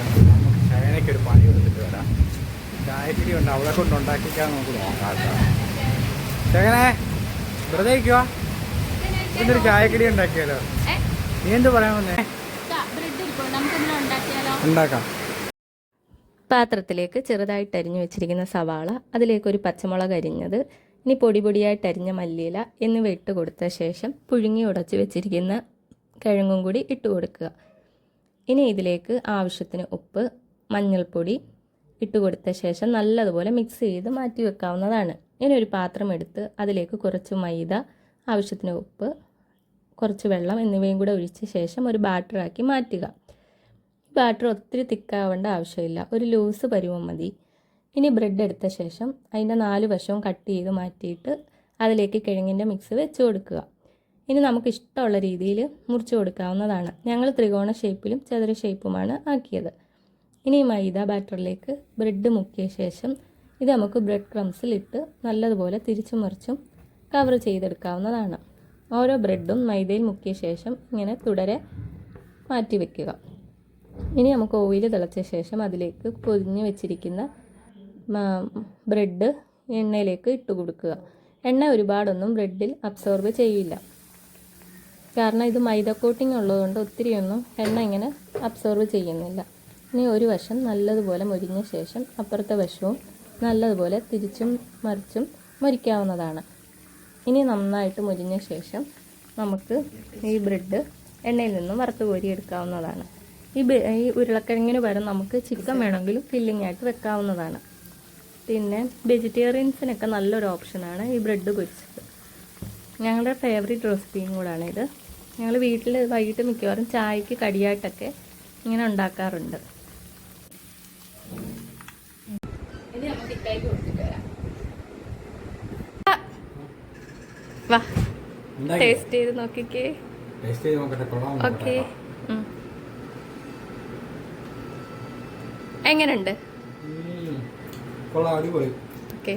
നമുക്ക് ഒരു പണി കൊടുത്തിട്ട് വരാം. ചായക്കടി ഉണ്ട് അവളെ കൊണ്ട് ഉണ്ടാക്കിക്കാൻ നമുക്ക് നോക്കാം കേട്ടോ. വെറുതെ ഇരിക്കുവാ? ഇന്നൊരു ചായക്കടി ഉണ്ടാക്കിയാലോ? നീ എന്ത് പറയാൻ വന്നേ? ഉണ്ടാക്കാം. പാത്രത്തിലേക്ക് ചെറുതായിട്ട് അരിഞ്ഞു വെച്ചിരിക്കുന്ന സവാള അതിലേക്ക് ഒരു പച്ചമുളക് അരിഞ്ഞത് ഇനി പൊടി പൊടിയായിട്ട് അരിഞ്ഞ മല്ലിയില എന്നിവ ഇട്ട് കൊടുത്ത ശേഷം പുഴുങ്ങി ഉടച്ചു വെച്ചിരിക്കുന്ന കിഴങ്ങും കൂടി ഇട്ട് കൊടുക്കുക. ഇനി ഇതിലേക്ക് ആവശ്യത്തിന് ഉപ്പ് മഞ്ഞൾപ്പൊടി ഇട്ട് കൊടുത്ത ശേഷം നല്ലതുപോലെ മിക്സ് ചെയ്ത് മാറ്റി വെക്കാവുന്നതാണ്. ഇനി ഒരു പാത്രം എടുത്ത് അതിലേക്ക് കുറച്ച് മൈദ ആവശ്യത്തിന് ഉപ്പ് കുറച്ച് വെള്ളം എന്നിവയും കൂടെ ഒഴിച്ച ശേഷം ഒരു ബാറ്ററാക്കി മാറ്റുക. ബാറ്റർ ഒത്തിരി തിക്കാവേണ്ട ആവശ്യമില്ല. ഒരു ലൂസ് പരുവം മതി. ഇനി ബ്രെഡ് എടുത്ത ശേഷം അതിന്റെ നാല് വശവും കട്ട് ചെയ്ത് മാറ്റിയിട്ട് അതിലേക്ക് കിഴങ്ങിന്റെ മിക്സ് വെച്ച് കൊടുക്കുക. ഇനി നമുക്ക് ഇഷ്ടമുള്ള രീതിയിൽ മുറിച്ച് കൊടുക്കാവുന്നതാണ്. ഞങ്ങൾ ത്രികോണ ഷേപ്പിലും ചതുര ഷേപ്പുമാണ് ആക്കിയത്. ഇനി മൈദ ബാറ്ററിലേക്ക് ബ്രെഡ് മുക്കിയ ശേഷം ഇത് നമുക്ക് ബ്രെഡ് ക്രംസിലിട്ട് നല്ലതുപോലെ തിരിച്ചു മറിച്ചും കവർ ചെയ്തെടുക്കാവുന്നതാണ്. ഓരോ ബ്രെഡും മൈദയിൽ മുക്കിയ ശേഷം ഇങ്ങനെ തുടരെ മാറ്റി വയ്ക്കുക ഇനി നമുക്ക് ഓയിൽ തിളച്ച ശേഷം അതിലേക്ക് പൊതിഞ്ഞ് വെച്ചിരിക്കുന്ന ബ്രെഡ് എണ്ണയിലേക്ക് ഇട്ട് കൊടുക്കുക. എണ്ണ ഒരുപാടൊന്നും ബ്രെഡിൽ അബ്സോർബ് ചെയ്യില്ല. കാരണം ഇത് മൈദ കോട്ടിംഗ് ഉള്ളതുകൊണ്ട് ഒത്തിരിയൊന്നും എണ്ണ ഇങ്ങനെ അബ്സോർവ് ചെയ്യുന്നില്ല. ഇനി ഒരു വശം നല്ലതുപോലെ മുരിഞ്ഞ ശേഷം അപ്പുറത്തെ വശവും നല്ലതുപോലെ തിരിച്ചും മറിച്ചും മുരിക്കാവുന്നതാണ്. ഇനി നന്നായിട്ട് മുരിഞ്ഞ ശേഷം നമുക്ക് ഈ ബ്രെഡ് എണ്ണയിൽ നിന്നും വറുത്ത് കോരിയെടുക്കാവുന്നതാണ് ഈ ഈ ഉരുളക്കിഴങ്ങിന് പകരം നമുക്ക് ചിക്കൻ വേണമെങ്കിലും ഫില്ലിംഗ് ആയിട്ട് വെക്കാവുന്നതാണ്. പിന്നെ വെജിറ്റേറിയൻസിനൊക്കെ നല്ലൊരു ഓപ്ഷനാണ് ഈ ബ്രെഡ് പൊരിച്ചത്. ഞങ്ങളുടെ ഫേവറേറ്റ് റെസിപ്പിയും കൂടാണ് ഇത്. ഞങ്ങൾ വീട്ടിൽ വൈകിട്ട് മിക്കവാറും ചായക്ക് കടിയായിട്ടൊക്കെ ഇങ്ങനെ ഉണ്ടാക്കാറുണ്ട്. വാ. ഉണ്ടാക്കി ടേസ്റ്റ് ചെയ്ത് നോക്കിക്കേ. ടേസ്റ്റ് ചെയ്ത് നോക്കട്ടെ കൊള്ളാം ഓക്കെ. എങ്ങനെയുണ്ട് കൊള്ളാം അടിപൊളി. ഓക്കെ.